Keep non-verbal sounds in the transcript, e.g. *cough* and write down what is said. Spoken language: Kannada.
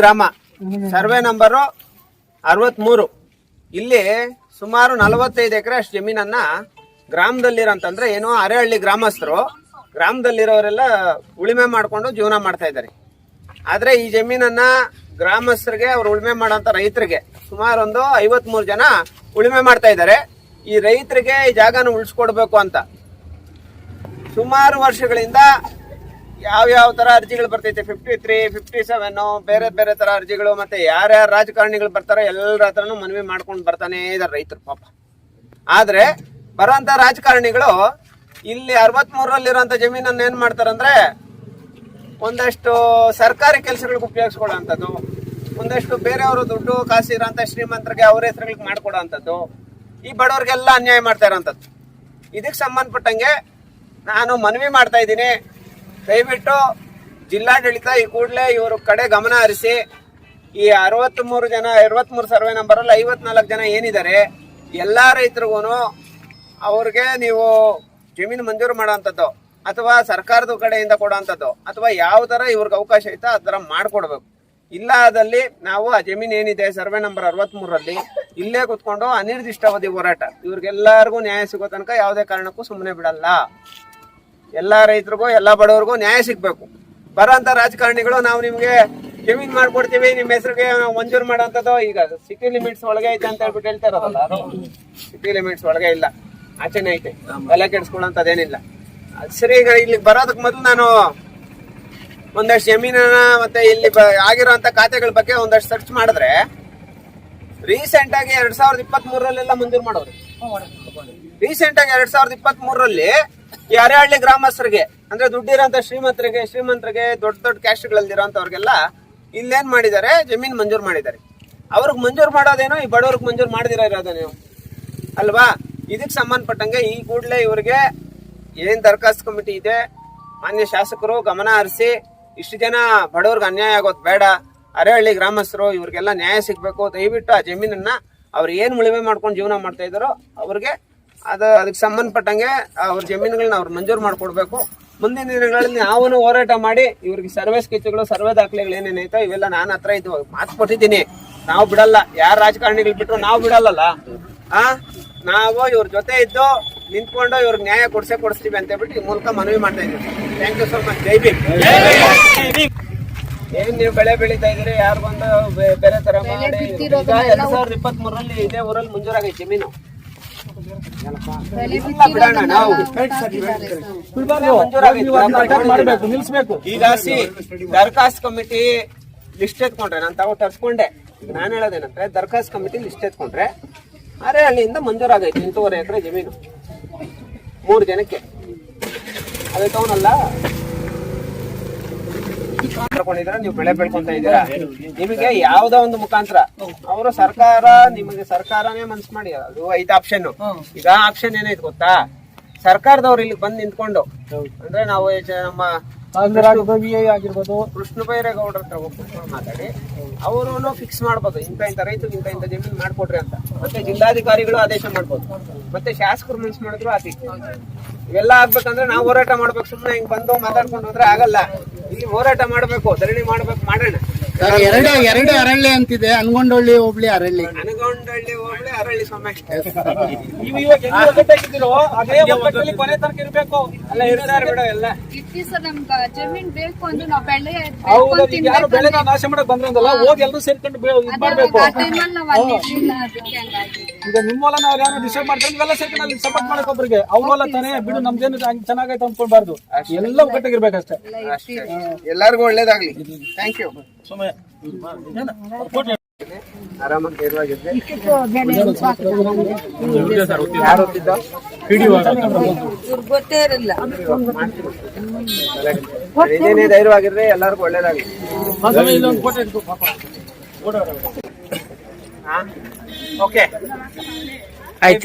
ಗ್ರಾಮ. ಸರ್ವೆ ನಂಬರು ಅರವತ್ಮೂರು. ಇಲ್ಲಿ ಸುಮಾರು ನಲವತ್ತೈದು ಎಕರೆ ಅಷ್ಟು ಜಮೀನನ್ನ ಗ್ರಾಮದಲ್ಲಿರೋಂತಂದ್ರೆ ಏನೋ ಅರೆಹಳ್ಳಿ ಗ್ರಾಮಸ್ಥರು ಗ್ರಾಮದಲ್ಲಿರೋರೆಲ್ಲ ಉಳಿಮೆ ಮಾಡ್ಕೊಂಡು ಜೀವನ ಮಾಡ್ತಾ ಇದ್ದಾರೆ. ಆದ್ರೆ ಈ ಜಮೀನನ್ನ ಗ್ರಾಮಸ್ಥರಿಗೆ ಅವ್ರು ಉಳುಮೆ ಮಾಡೋಂಥ ರೈತರಿಗೆ ಸುಮಾರು ಒಂದು ಐವತ್ಮೂರು ಜನ ಉಳುಮೆ ಮಾಡ್ತಾ ಇದ್ದಾರೆ. ಈ ರೈತರಿಗೆ ಈ ಜಾಗನ ಉಳಿಸ್ಕೊಡ್ಬೇಕು ಅಂತ. ಸುಮಾರು ವರ್ಷಗಳಿಂದ ಯಾವ ಯಾವ ತರ ಅರ್ಜಿಗಳು ಬರ್ತೈತೆ? ಫಿಫ್ಟಿ ತ್ರೀ ಫಿಫ್ಟಿ ಸೆವೆನ್ ಬೇರೆ ಬೇರೆ ತರ ಅರ್ಜಿಗಳು ಮತ್ತೆ ಯಾರ್ಯಾರ ರಾಜಕಾರಣಿಗಳು ಬರ್ತಾರೋ ಎಲ್ಲರ ಹತ್ರನೂ ಮನವಿ ಮಾಡ್ಕೊಂಡು ಬರ್ತಾನೆ ಇದಾರೆ ರೈತರು ಪಾಪ. ಆದ್ರೆ ಬರೋಂತ ರಾಜಕಾರಣಿಗಳು ಇಲ್ಲಿ ಅರವತ್ಮೂರಲ್ಲಿರೋಂಥ ಜಮೀನನ್ನ ಏನ್ ಮಾಡ್ತಾರಂದ್ರೆ ಒಂದಷ್ಟು ಸರ್ಕಾರಿ ಕೆಲಸಗಳಿಗೆ ಉಪಯೋಗಿಸ್ಕೊಳ್ಳೋಂಥದ್ದು, ಒಂದಷ್ಟು ಬೇರೆಯವರು ದುಡ್ಡು ಕಾಸು ಇರೋಂಥ ಶ್ರೀಮಂತರಿಗೆ ಅವ್ರ ಹೆಸರುಗಳಿಗೆ ಮಾಡ್ಕೊಡೋ ಅಂಥದ್ದು ಈ ಬಡವ್ರಿಗೆಲ್ಲ ಅನ್ಯಾಯ ಮಾಡ್ತಾ ಇರೋಂಥದ್ದು. ಇದಕ್ಕೆ ಸಂಬಂಧಪಟ್ಟಂಗೆ ನಾನು ಮನವಿ ಮಾಡ್ತಾ ಇದ್ದೀನಿ. ದಯವಿಟ್ಟು ಜಿಲ್ಲಾಡಳಿತ ಈ ಕೂಡಲೇ ಇವರು ಕಡೆ ಗಮನ ಹರಿಸಿ, ಈ ಅರವತ್ತ್ಮೂರು ಜನ ಅರವತ್ತ್ಮೂರು ಸರ್ವೆ ನಂಬರಲ್ಲಿ ಐವತ್ನಾಲ್ಕು ಜನ ಏನಿದ್ದಾರೆ, ಎಲ್ಲ ರೈತರಿಗೂ ಅವ್ರಿಗೆ ನೀವು ಜಮೀನು ಮಂಜೂರು ಮಾಡೋವಂಥದ್ದು, ಅಥವಾ ಸರ್ಕಾರದ ಕಡೆಯಿಂದ ಕೊಡೋವಂಥದ್ದು, ಅಥವಾ ಯಾವ ಥರ ಇವ್ರಿಗೆ ಅವಕಾಶ ಐತೋ ಆ ಥರ ಮಾಡಿಕೊಡ್ಬೇಕು. ಇಲ್ಲ ಆದಲ್ಲಿ ನಾವು ಆ ಜಮೀನು ಏನಿದೆ, ಸರ್ವೆ ನಂಬರ್ ಅರವತ್ಮೂರರಲ್ಲಿ, ಇಲ್ಲೇ ಕುತ್ಕೊಂಡು ಅನಿರ್ದಿಷ್ಟಾವಧಿ ಹೋರಾಟ. ಇವ್ರಿಗೆಲ್ಲರಿಗೂ ನ್ಯಾಯ ಸಿಗೋ ತನಕ ಯಾವುದೇ ಕಾರಣಕ್ಕೂ ಸುಮ್ಮನೆ ಬಿಡಲ್ಲ. ಎಲ್ಲಾ ರೈತರಿಗೂ, ಎಲ್ಲ ಬಡವರಿಗೂ ನ್ಯಾಯ ಸಿಗಬೇಕು. ಬರೋಂಥ ರಾಜಕಾರಣಿಗಳು, ನಾವು ನಿಮಗೆ ಜಮೀನ್ ಮಾಡ್ಕೊಡ್ತೀವಿ, ನಿಮ್ಮ ಹೆಸರಿಗೆ ಮಂಜೂರು ಮಾಡೋಂಥದ್ದು ಈಗ ಸಿಟಿ ಲಿಮಿಟ್ಸ್ ಒಳಗೆ ಐತೆ ಅಂತ ಹೇಳ್ಬಿಟ್ಟು ಹೇಳ್ತಾ ಇರೋದಲ್ಲ, ಅದು ಸಿಟಿ ಲಿಮಿಟ್ಸ್ ಒಳಗೆ ಇಲ್ಲ. ಆಚೆನೆ ಐತೆ. ತಲೆ ಕೆಡಿಸ್ಕೊಳ್ಳೋಂಥದ್ದೇನಿಲ್ಲ ಸರಿ, ಈಗ ಇಲ್ಲಿ ಬರೋದಕ್ಕೆ ಮೊದಲು ನಾನು ಒಂದಷ್ಟು ಜಮೀನನ್ನ ಮತ್ತೆ ಇಲ್ಲಿ ಆಗಿರೋಂಥ ಖಾತೆಗಳ ಬಗ್ಗೆ ಒಂದಷ್ಟು ಸರ್ಚ್ ಮಾಡಿದ್ರೆ ರೀಸೆಂಟ್ ಆಗಿ ಎರಡ್ ಸಾವಿರದ ಇಪ್ಪತ್ತ್ ಮೂರಲ್ಲೆಲ್ಲ ಮಂಜೂರು ಮಾಡೋರು. ರೀಸೆಂಟ್ ಆಗಿ ಎರಡ್ ಸಾವಿರದ ಇಪ್ಪತ್ತ್ ಮೂರರಲ್ಲಿ ಈ ಗ್ರಾಮಸ್ಥರಿಗೆ, ಅಂದ್ರೆ ದುಡ್ಡಿರೋಂಥ ಶ್ರೀಮಂತರಿಗೆ ಶ್ರೀಮಂತರಿಗೆ ದೊಡ್ಡ ದೊಡ್ಡ ಕ್ಯಾಸ್ಟ್ಗಳಲ್ಲಿರೋಂಥವ್ರಿಗೆಲ್ಲ ಇಲ್ಲೇನ್ ಮಾಡಿದ್ದಾರೆ, ಜಮೀನ್ ಮಂಜೂರು ಮಾಡಿದ್ದಾರೆ. ಅವ್ರಿಗೆ ಮಂಜೂರು ಮಾಡೋದೇನೋ, ಈ ಬಡವ್ರಿಗೆ ಮಂಜೂರು ಮಾಡಿದಿರ ಇರೋದ ನೀವು ಅಲ್ವಾ? ಇದಕ್ಕೆ ಸಂಬಂಧಪಟ್ಟಂಗೆ ಈ ಕೂಡಲೇ ಇವರಿಗೆ ಏನ್ ದರಖಾಸ್ತು ಕಮಿಟಿ ಇದೆ, ಮಾನ್ಯ ಶಾಸಕರು ಗಮನ ಹರಿಸಿ, ಇಷ್ಟು ಜನ ಬಡವ್ರಿಗೆ ಅನ್ಯಾಯ ಆಗೋದು ಬೇಡ. ಅರೆಹಳ್ಳಿ ಗ್ರಾಮಸ್ಥರು ಇವ್ರಿಗೆಲ್ಲ ನ್ಯಾಯ ಸಿಗಬೇಕು. ದಯವಿಟ್ಟು ಆ ಜಮೀನನ್ನ ಅವ್ರು ಏನು ಉಳಿಮೆ ಮಾಡ್ಕೊಂಡು ಜೀವನ ಮಾಡ್ತಾ ಇದ್ದಾರೋ ಅವ್ರಿಗೆ ಅದು ಅದಕ್ಕೆ ಸಂಬಂಧಪಟ್ಟಂಗೆ ಅವ್ರ ಜಮೀನುಗಳನ್ನ ಅವ್ರು ಮಂಜೂರು ಮಾಡಿಕೊಡ್ಬೇಕು. ಮುಂದಿನ ದಿನಗಳಲ್ಲಿ ನಾವು ಹೋರಾಟ ಮಾಡಿ ಇವ್ರಿಗೆ ಸರ್ವೆ ಸ್ಕೆಚ್ಗಳು, ಸರ್ವೆ ದಾಖಲೆಗಳು ಏನೇನೈತೋ ಇವೆಲ್ಲ ನಾನು ಹತ್ರ ಇದು ಮಾತು ಕೊಟ್ಟಿದ್ದೀನಿ. ನಾವು ಬಿಡಲ್ಲ. ಯಾರ ರಾಜಕಾರಣಿಗಳು ಬಿಟ್ಟರು ನಾವು ಬಿಡಲ್ಲಲ್ಲ? ಆ? ನಾವು ಇವ್ರ ಜೊತೆ ಇದ್ದು ನಿಂತ್ಕೊಂಡು ಇವ್ರಿಗೆ ನ್ಯಾಯ ಕೊಡ್ಸೇ ಕೊಡಿಸ್ತೀವಿ ಅಂತ ಹೇಳ್ಬಿಟ್ಟು ಈ ಮೂಲಕ ಮನವಿ ಮಾಡ್ತಾ ಇದ್ದೀವಿ. Thank you so much Jai Bhim. ಏನ್ ನೀವು ಬೆಳೆ ಬೆಳೀತಾ ಇದ್ರೆ ಯಾರು ಬಂದು ಬೇರೆ ತರ ಮಾಡಿ ಈಗ ಎರಡ್ ಸಾವಿರದ ಇಪ್ಪತ್ತ್ ಮೂರಲ್ಲಿ ಇದೇ ಊರಲ್ಲಿ ಮುಂಜೂರಾಗೈತೆ ಜಮೀನು ಈಗ ಸಿ ದರ್ಖಾಸ್ ಕಮಿಟಿ ಲಿಸ್ಟ್ ಎತ್ಕೊಂಡ್ರೆ ನಾನು ತಾವು ತರ್ಸ್ಕೊಂಡೆ. ನಾನು ಹೇಳೋದೇನಂದ್ರೆ ದರ್ಖಾಸ್ ಕಮಿಟಿ ಲಿಸ್ಟ್ ಎತ್ಕೊಂಡ್ರೆ ಅರೆ ಅಲ್ಲಿಂದ ಮಂಜೂರಾಗೈತೆ ಎಂಟೂವರೆ ಎಕರೆ ಜಮೀನು. ಮೂರು ಜನಕ್ಕೆ. ಅದೇ ತವನಲ್ಲ ಮಾಡ್ಕೊಂಡಿದ್ರೆ ನೀವು ಬೆಳೆ ಬೆಳ್ಕೊಂತ ಇದ್ದೀರಾ? ನಿಮಗೆ ಯಾವ್ದೋ ಒಂದು ಮುಖಾಂತರ. ಅವರು ಸರ್ಕಾರ, ನಿಮಗೆ ಸರ್ಕಾರನೇ ಮನ್ಸ್ ಮಾಡಿ. ಅದು ಐದು ಆಪ್ಷನ್ ಈಗ ಆಪ್ಷನ್ ಏನೈತೆ ಗೊತ್ತಾ? ಸರ್ಕಾರದವ್ರು ಇಲ್ಲಿ ಬಂದು ನಿಂತ್ಕೊಂಡು, ಅಂದ್ರೆ ನಾವು ನಮ್ಮ ವಿ ಐ ಆಗಿರ್ಬೋದು. ಕೃಷ್ಣ ಬೈರೇಗೌಡರ ಹತ್ರ ಮಾತಾಡಿ. ಅವರು ಫಿಕ್ಸ್ ಮಾಡ್ಬೋದು. ಇಂಥ ಇಂಥ ರೈತರಿಗೆ ಇಂಥ ಇಂಥ ಜಮೀನು ಮಾಡ್ಕೊಡ್ರಿ ಅಂತ. ಮತ್ತೆ ಜಿಲ್ಲಾಧಿಕಾರಿಗಳು ಆದೇಶ ಮಾಡ್ಬೋದು. ಮತ್ತೆ ಶಾಸಕರು ಮನ್ಸ್ ಮಾಡಿದ್ರು ಆತಿ ಇವೆಲ್ಲ ಆಗ್ಬೇಕಂದ್ರೆ ನಾವು ಹೋರಾಟ ಮಾಡ್ಬೇಕು. ಸುಮ್ಮನೆ ಹಿಂಗ್ ಬಂದು ಮಾತಾಡ್ಕೊಂಡು ಹೋದ್ರೆ ಆಗಲ್ಲ. ಇಲ್ಲಿ ಹೋರಾಟ ಮಾಡ್ಬೇಕು. ಧರಣಿ ಮಾಡ್ಬೇಕು. ಮಾಡೋಣ. ಎರಡು ಎರಡು ಅರಳ್ಳಿ ಅಂತಿದೆ ಅನ್ಗೊಂಡಳ್ಳಿ ಹೋಬ್ಳಿ ಅರಳ್ಳಿ. ಅನಗೊಂಡಳ್ಳಿ ಹೋಗ್ಲಿ ಅರಳ್ಳಿ ಸ್ವಾಮಿ. *laughs* ನೀವು ಇವಾಗ ಎಲ್ಲಿ ಒಗ್ಗಟ್ಟಾಗಿದ್ದೀರೋ ಅದೇ ಒಗ್ಗಟ್ಟಲ್ಲಿ ಕೊನೆ ತನಕ ಇರ್ಬೇಕು. ಎಲ್ಲ ಇರ್ತಾರೆ ಬಿಡು ಎಲ್ಲ. ಇರ್ತೀವಿ ಸರ್ ನಮ್ಗ ಜಮೀನ್ ಬೇಕು ಅಂದ್ರೆ ನಾವ್ ಬೆಳೆ ಹೌದು ಈಗ ಯಾರು ಬೆಳೆ ನಾಶ ಮಾಡಕ್ ಬಂದ್ರಂದಲ್ಲ ಹೋಗಿ ಎಲ್ಲರೂ ಸೇರ್ಕೊಂಡು ಬೆ- ಇದ್ ಮಾಡ್ಬೇಕು. ಆ ಟೈಮಲ್ಲಿ ನಾವ್ ಅಲ್ಲಿ ಇರ್ಲಿಲ್ಲ ಅದಕ್ಕೆ ಹಂಗಾಗಿದೆ ಈಗ ನಿಮ್ಮ ಹೊಲನ ಅವ್ರು ಯಾರು ಡಿಸ್ಟರ್ಬ್ ಮಾಡ್ತಾರೆ ಇವೆಲ್ಲ ಸೇರ್ಕೊಂಡು ಅಲ್ಲಿ ಸಪೋರ್ಟ್ ಮಾಡಕ್ ಒಬ್ರಿಗೆ. ಅವ್ರ ಹೊಲ ತಾನೇ. ಬಿಡು ನಮ್ದೇನು ಹಂಗ್ ಚೆನ್ನಾಗೈತೆ ಅನ್ಕೊಳ್ಬಾರ್ದು. ಎಲ್ಲ ಒಗ್ಗಟ್ಟಾಗಿರ್ಬೇಕಷ್ಟೇ ಎಲ್ಲರಿಗೂ ಒಳ್ಳೇದಾಗ್ಲಿ. ಥ್ಯಾಂಕ್ ಯು ಆರಾಮಾಗಿ ಧೈರ್ಯವಾಗಿದ್ರೆ ಯಾರು ಇರಲಿಲ್ಲ ಇದೇನೇ ಧೈರ್ಯವಾಗಿರ್ರಿ ಎಲ್ಲರಿಗೂ ಒಳ್ಳೇದಾಗ್ಲಿ. Okay. I